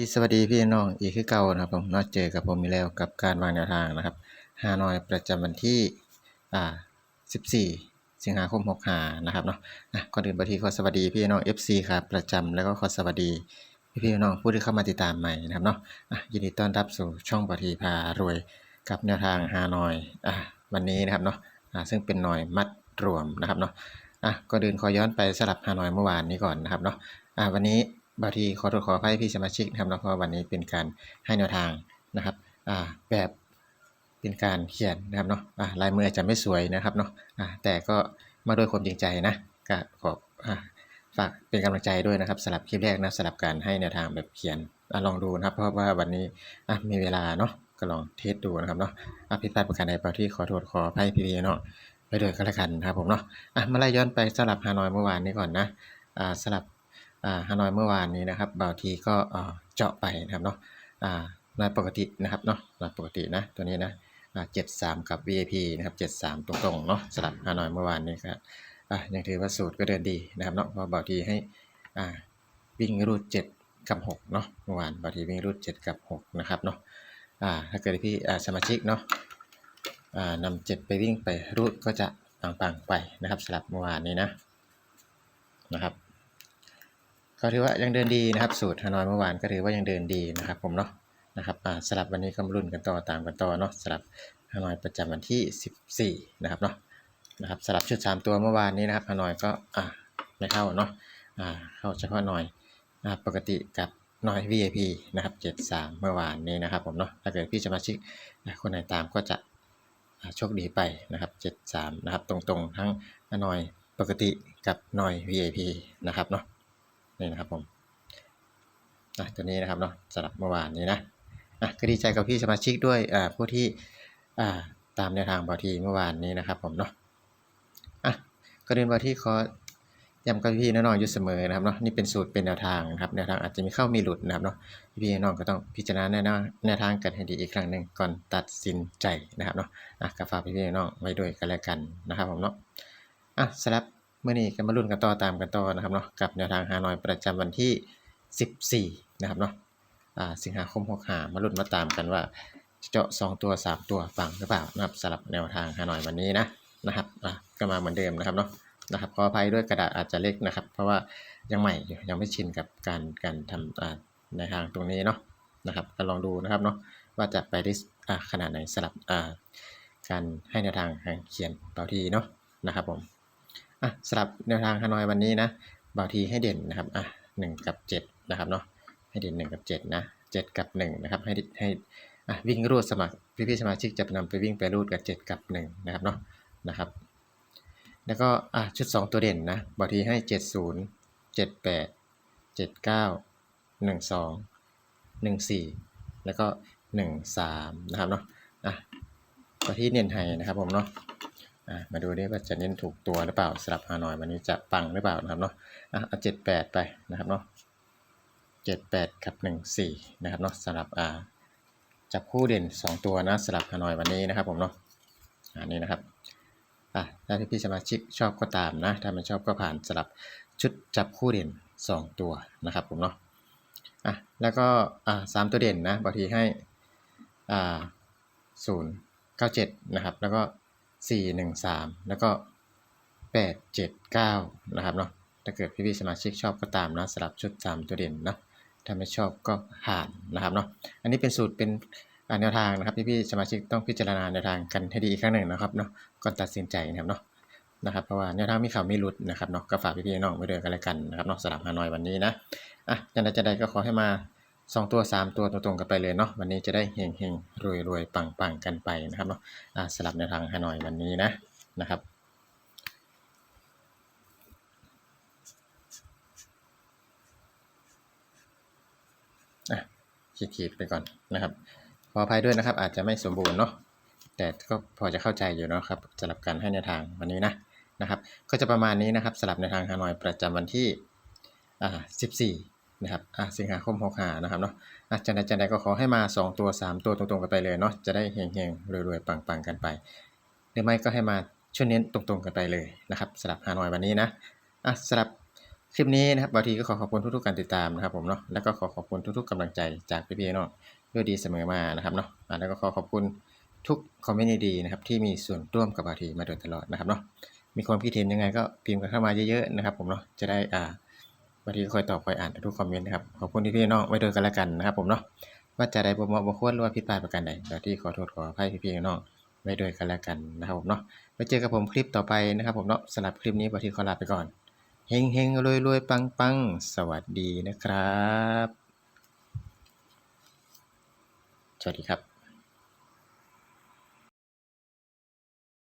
ดีสวัสดีพี่น้องอีกคือเก่านะครับผมนาะเจอกับผมอีแล้วกับการวางแนวทางนะครับฮานอยประจำวันที่อ่า14 สิงหาคม65นะครับเนาะอะก่อนอื่นบางทีขอสวัสดีพี่น้อง FC ครับประจำแล้วก็ขอสวัสดีพี่พี่น้องผู้ที่เข้ามาติดตามใหม่นะครับเนาะอะยินดีต้อนรับสู่ช่องบางทีพารวยกับแนวทางฮานอยอะวันนี้นะครับเนาะอะซึ่งเป็นหน่อยมัดรวมนะครับเนาะอะก็เดินขอย้อนไปสลับฮานอยเมื่อวานนี้ก่อนนะครับเนาะอะวันนี้ บางทีขอโทษขออภัยพี่สมาชิกนะครับแล้วก็วันนี้เป็นการให้แนวทางนะครับอ่าแบบเป็นการเขียนนะครับเนาะอ่าลายมืออาจจะไม่สวยนะครับเนาะอ่าแต่ก็มาด้วยความจริงใจนะก็ขออ่าฝากเป็นกำลังใจด้วยนะครับสลับคลิปแรกนะสลับการให้แนวทางแบบเขียนอลองดูนะครับ เพราะว่าวันนี้อะมีเวลาเนาะก็ลองเทสดูนะครับเนาะอะผิดพลาดประการใดเปล่าที่ขอโทษขออภัยพี่ๆเนาะไปด้วยกันละกันนะครับผมเนาะอะมาไล่ย้อนไปสลับฮานอยเมื่อวานนี้ก่อนนะอ่าสลับ ฮานอยเมื่อวานนี้นะครับบางทีก็เจาะไปนะครับเนาะอ่ารายปกตินะครับเนาะรายปกตินะตัวนี้นะเจ็ดสามกับ VIP นะครับเจ็ดสามตรงๆเนาะสลับฮานอยเมื่อวานนี้ก็อ่ายังถือว่าสูตรก็เดินดีนะครับเนาะเพราะบางทีให้วิ่งรูดเจ็ดกับหกเนาะเมื่อวานบางทีวิ่งรูดเจ็ดกับหกนะครับเนาะถ้าเกิดพี่สมาชิกเนาะนำเจ็ดไปวิ่งไปรูดก็จะปังๆไปนะครับสลับเมื่อวานนี้นะนะครับ ก็ถือว่ายังเดินดีนะครับ สูตรฮานอยเมื่อวานก็ถือว่ายังเดินดีนะครับ ผมเนาะนะครับสลับวันนี้ก็มรุ่นกันต่อตามกันต่อเนาะสลับฮานอยประจำวันที่ 14 นะครับเนาะนะครับสลับชุด 3 ตัวเมื่อวานนี้นะครับฮานอยก็อ่าไม่เข้าเนาะอ่าเข้าเฉพาะหน่อยอ่าปกติกับหน่อย VIP นะครับ 73 เมื่อวานนี้นะครับ ผมเนาะถ้าเกิดพี่สมาชิกคนไหนตามก็จะโชคดีไปนะครับ 73 นะครับ ตรงๆ ทั้งหน่อยปกติกับหน่อย VIP นะครับเนาะ นี่นะครับผมนะตัวนี้นะครับเนาะสำหรับเมื่อวานนี้นะอะก็ดีใจกับพี่สมาชิกด้วยอ่าผู้ที่อ่าตามแนวทางบอทีเมื่อวานนี้นะครับผมเนาะอะก็เดินบอทีขอย้ำกับพี่น้องๆอยู่เสมอนะครับเนาะนี่เป็นสูตรเป็นแนวทางนะครับแนวทางอาจจะมีเข้ามีหลุดนะครับเนาะพี่น้องก็ต้องพิจารณาแนวแนวทางกันให้ดีอีกครั้งหนึ่งก่อนตัดสินใจนะครับเนาะอะก็ฝากพี่น้องๆไว้ด้วยกันแล้วกันนะครับผมเนาะอะสำหรับ มื่อนี้ก็มาลุ้นกันต่อตามกันต่อนะครับเนาะกับแนวทางฮานอยประจำวันที่ 14 นะครับเนาะอ่าสิงหาคม65มาลุ้นมาตามกันว่าจะเจาะ 2 ตัว 3 ตัวฟังหรือเปล่านะครับสำหรับแนวทางฮานอยวันนี้นะนะครับอะก็มาเหมือนเดิมนะครับเนาะนะครับขออภัยด้วยกระดาษอาจจะเล็กนะครับ เพราะว่ายังใหม่อยู่ยังไม่ชินกับการการทำอ่าในทางตรงนี้เนาะนะครับก็ลองดูนะครับเนาะว่าจะไปได้อ่าขนาดไหนสลับอ่าการให้แนวทางทางเขียนต่อทีเนาะนะครับผม อะสำหรับแนวทางฮานอยวันนี้นะบางทีให้เด่นนะครับอะหนึ่งกับเจ็ดนะครับเนาะให้เด่นหนึ่งกับเจ็ดนะเจ็ดกับหนึ่งนะครับให้ให้อะวิ่งรูดสมัครพี่พี่ๆสมาชิกจะนำไปวิ่งไปรูดกับเจ็ดกับหนึ่งนะครับเนาะนะครับแล้วก็อะชุดสองตัวเด่นนะบางทีให้เจ็ดศูนย์เจ็ดแปดเจ็ดเก้าหนึ่งสองหนึ่งสี่แล้วก็หนึ่งสามนะครับเนาะอะบางที่เน้นให้นะครับผมเนาะ มาดูดิว่าจะเน้นถูกตัวหรือเปล่าสลับฮานอยวันนี้จะปังหรือเปล่านะครับเนาะอะเอาเจ็ดแปดไปนะครับเนาะเจ็ดแปดกับหนึ่งสี่นะครับเนาะสำหรับอ่าจับคู่เด่นสองตัวนะสลับฮานอยวันนี้นะครับผมเนาะอันนี้นะครับอะถ้าพี่สมาชิกชอบก็ตามนะถ้าไม่ชอบก็ผ่านสลับชุดจับคู่เด่นสองตัวนะครับผมเนาะอะแล้วก็อ่าสามตัวเด่นนะบางทีให้อ่าศูนย์เก้าเจ็ดนะครับแล้วก็ สี่หนึ่งสามแล้วก็แปดเจ็ดเก้านะครับเนาะถ้าเกิดพี่ๆสมาชิกชอบก็ตามนะสลับชุดสามตัวเด่นนะถ้าไม่ชอบก็ผ่านนะครับเนาะอันนี้เป็นสูตรเป็นแนวทางนะครับพี่ๆสมาชิกต้องพิจารณาแนวทางกันให้ดีอีกครั้งหนึ่งนะครับเนาะก่อนตัดสินใจนะครับเนาะนะครับเพราะว่าแนวทางมีข่าวมีหลุดนะครับเนาะก็ฝากพี่ๆน้องไว้ด้วยกันแล้วกันนะครับเนาะสลับฮานอยวันนี้นะอะจันใดจันใดก็ขอให้มา สองตัวสามตัวตรงๆกันไปเลยเนาะวันนี้จะได้เฮงเฮงรวยรวยปังปังๆกันไปนะครับเนาะสลับในทางฮานอยวันนี้นะนะครับขีดๆไปก่อนนะครับ ขออภัยด้วยนะครับ อาจจะไม่สมบูรณ์เนาะแต่ก็พอจะเข้าใจอยู่เนาะครับสำหรับการให้แนวทางวันนี้นะนะครับ ก็จะประมาณนี้นะครับสลับในวทางฮานอยประจำวันที่อ่า14 นะครับอ่าสิงหาคม65นะครับเนาะอะจันใดจันใดก็ขอให้มา 2 ตัว 3 ตัวตรงๆกันไปเลยเนาะจะได้เฮงๆรวยๆปังๆกันไป หรือไม่ก็ให้มาช่วยเน้นตรงๆกันไปเลยนะครับสลับฮานอยวันนี้นะอะสลับคลิปนี้นะครับบางทีก็ขอขอบคุณทุกๆการติดตามนะครับผมเนาะแล้วก็ขอขอบคุณทุกๆกำลังใจจากพี่ๆเนาะด้วยดีเสมอมานะครับเนาะอ่าแล้วก็ขอขอบคุณทุกคอมเมนต์ดีๆนะครับที่มีส่วนร่วมกับบางทีมาโดยตลอดนะครับเนาะมีความคิดเห็นยังไงก็พิมพ์กันเข้ามาเยอะๆนะครับผมเนาะจะได้อ่า บางทีก็คอยตอบคอยอ่านทุกคอมเมนต์นะครับ ขอบคุณที่พี่ๆน้องไว้โดยกันและกันนะครับผมเนาะว่าจะได้บ่เหมาะบ่ควรหรือว่าผิดพลาดประการใดบางทีขอโทษขออภัยพี่ๆน้องไว้โดยกันและกันนะครับผมเนาะไว้เจอกับผมคลิปต่อไปนะครับผมเนาะสำหรับคลิปนี้บางทีขอลาไปก่อนเฮงเฮงรวยรวยปังปังสวัสดีนะครับ สวัสดีครับ